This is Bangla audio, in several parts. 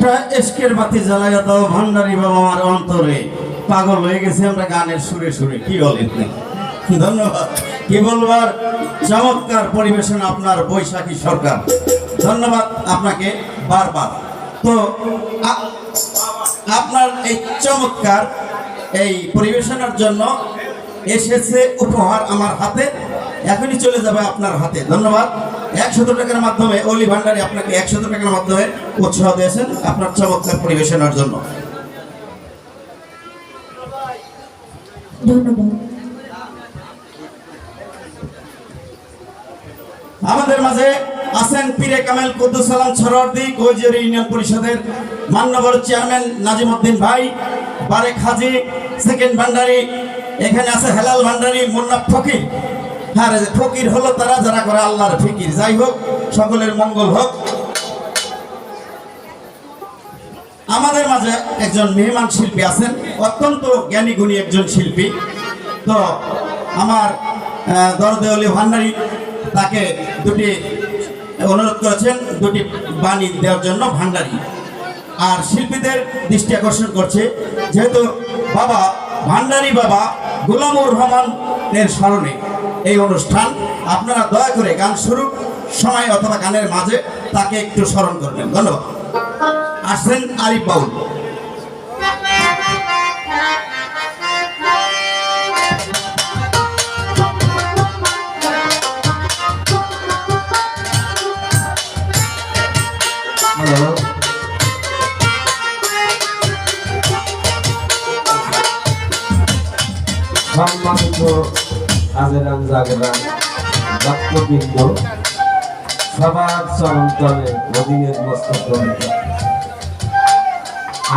একটা এসকের বাতি জ্বালাইয়া দাও ভান্ডারি বাবা আমার অন্তরে। পাগল হয়ে গেছে আমরা গানের সুরে সুরে, কি বলেন ধন্যবাদ। কি বলবার? চমৎকার পরিবেশন আপনার বৈশাখী সরকার। ধন্যবাদ আপনাকে বারবার। তো আপনার এই চমৎকার এই পরিবেশনার জন্য এসেছে উপহার আমার হাতে, এখনই চলে যাবে আপনার হাতে। ধন্যবাদ। একশত টাকার মাধ্যমে অলি ভান্ডারি আপনাকে একশত টাকার মাধ্যমে উৎসাহ দিয়েছেন আপনার চমৎকার পরিবেশনার জন্য। আমাদের মাঝে আছেন পীরে কামেল কুদ্দুস সালাম সরওয়ার্দী কৈজিয়ারি ইউনিয়ন পরিষদের মান্যবর চেয়ারম্যান নাজিম উদ্দিন ভাই বারেক হাজি সেকেন্ড ভান্ডারি এখানে আছে হেলাল ভান্ডারি মুন্না ফকির। হ্যাঁ রে, ফকির হলো তারা যারা করে আল্লাহর ফিকির। যাই হোক সকলের মঙ্গল হোক। আমাদের মাঝে একজন মেহমান শিল্পী আছেন অত্যন্ত জ্ঞানী গুণী একজন শিল্পী। তো আমার দরদেওয়ালি ভান্ডারি তাকে দুটি অনুরোধ করেছেন দুটি বাণী দেওয়ার জন্য ভান্ডারি। আর শিল্পীদের দৃষ্টি আকর্ষণ করছে যেহেতু বাবা ভান্ডারি বাবা গুলামুর রহমানের স্মরণে এই অনুষ্ঠান। আপনারা দয়া করে গান শুরু সময় অথবা গানের মাঝে তাকে একটু স্মরণ করবেন। ধন্যবাদ। আসছেন আরিফ বাউল। সম্মানিত আজেরান জাগেরান ভক্তবৃন্দ সবার চরণ তলে অধীনের মস্তক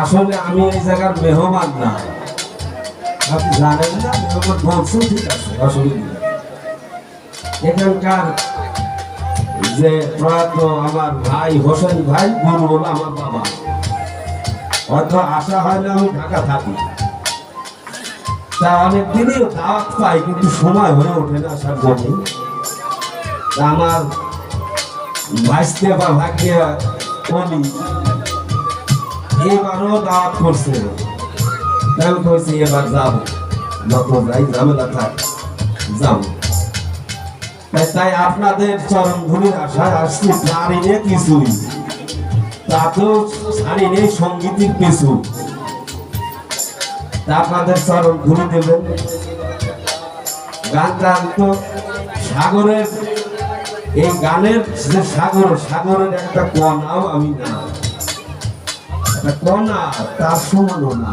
আসলে আমি এই জায়গার মেহমান না। আপনি জানেন না, মেহমান বলছেন ঠিক আছে, অসুবিধা এখানকার যে প্রয়াত আমার ভাই, হোসেন ভাই, গুরু হলো আমার বাবা। হয়তো আশা হয় না আমি ঢাকা থাকি। তা অনেক দিনই পাই, কিন্তু সময় হয়ে ওঠে না আসার আমার বা ভাগ্যে বলি এবারও দাওয়াত করছে। এবার যাব। যত যাই ঝামেলা থাক যাব তাই আপনাদের চরণ ধুলির আশায় আসছি, জানি নে কিছুই। নেই সঙ্গীতের তা আপনাদের চরণ ধুলি দেবেন গান গান তো সাগরের, এই গানের যে সাগর, সাগরের একটা কণাও আমি না। একটা কণা তার সমানও না।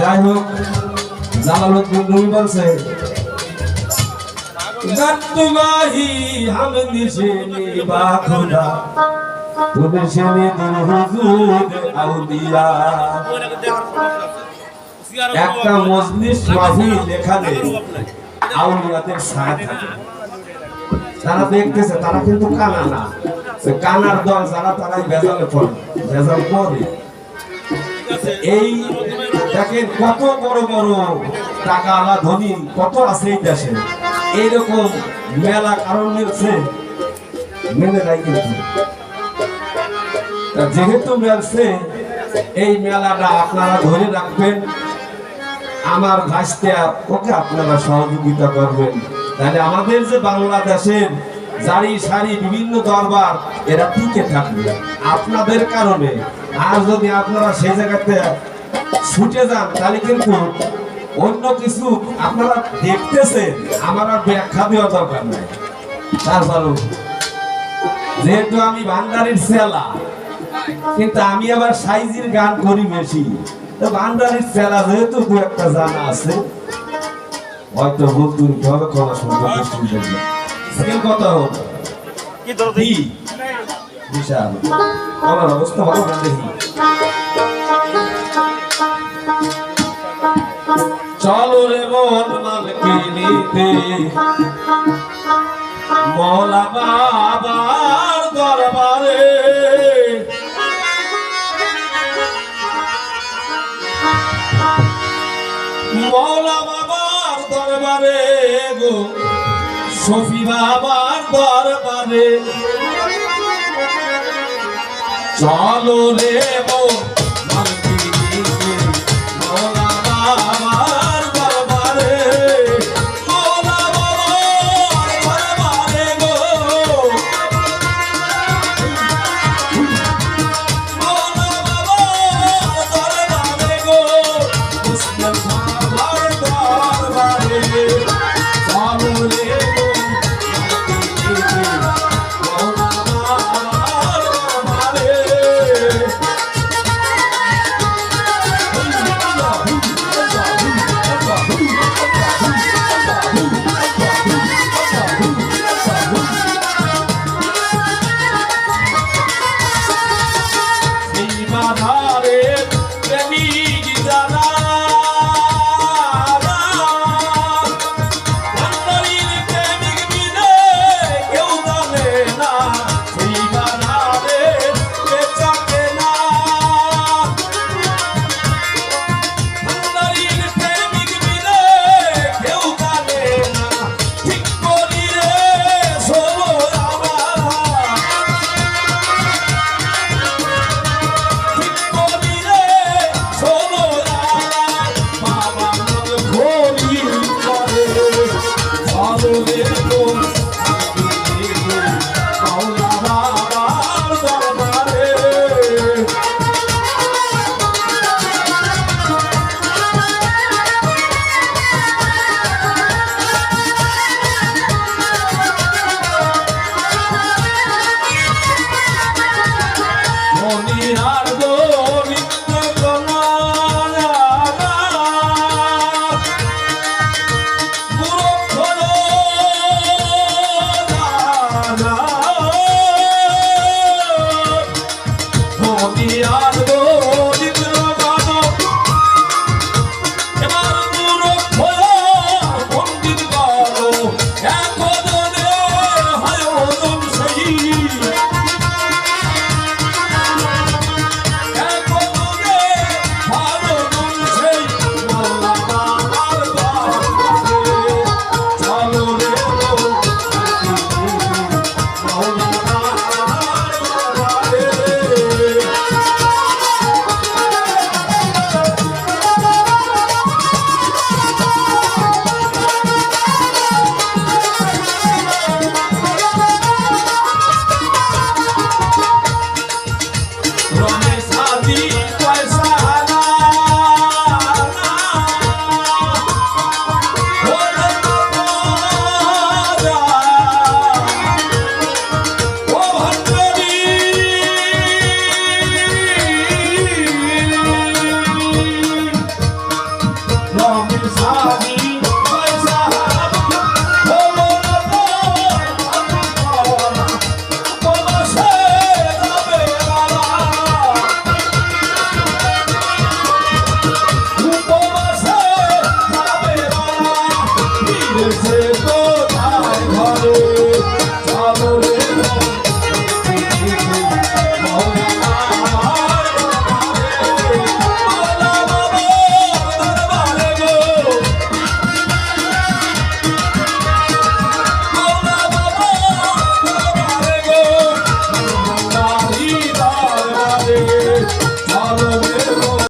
যাই হোক, জালালুদ্দিন রুমি বলছে গত্তুগাহি হাম নিশিনি বা খুদা। তুমি সেনে দিন হুজুর আউলিয়া। একটা মজলিস মাহফিল এখানে আউলিয়াদের সাথে থাকে। তারা দেখতেছে তারা কিন্তু কানা না। কানার দল যারা তারাই ভেজালে পড়ে ভেজাল পড়ে এই দেখেন কত বড় বড় টাকা আলা ধনী কত আছে এই দেশে। এইরকম মেলা কারণ মিলছে মেলে নাই কিন্তু। যেহেতু মেলছে এই মেলাটা আপনারা ধরে রাখবেন। আমার ভাসতে ওকে আপনারা সহযোগিতা করবেন। তাহলে আমাদের যে বাংলাদেশের জারি সারি বিভিন্ন দরবার, এরা টিকে থাকবে। আপনাদের কারণে। আর যদি আপনারা সেই জায়গাতে ছুটে যান, তাহলে কিন্তু অন্য কিছু আপনারা দেখতেছেন, আমার আর ব্যাখ্যা দেওয়া দরকার নাই। তারপরও যেহেতু আমি ভান্ডারির সেলা, কিন্তু আমি আবার সাইজির গান করি বেশি। তো ভান্ডারির সেলা যেহেতু দু একটা জানা আছে। হয়তো বলতে হবে কথা শুনতে সেকেন্ড কথা হোক কি বিশাল। আমার অবস্থা ভালো না দেখি? চলো রে মন মালকে নিতে। মৌলা বাবার দরবারে। দরবারে গো। সফি বাবার দরবারে। চলো রে মৌ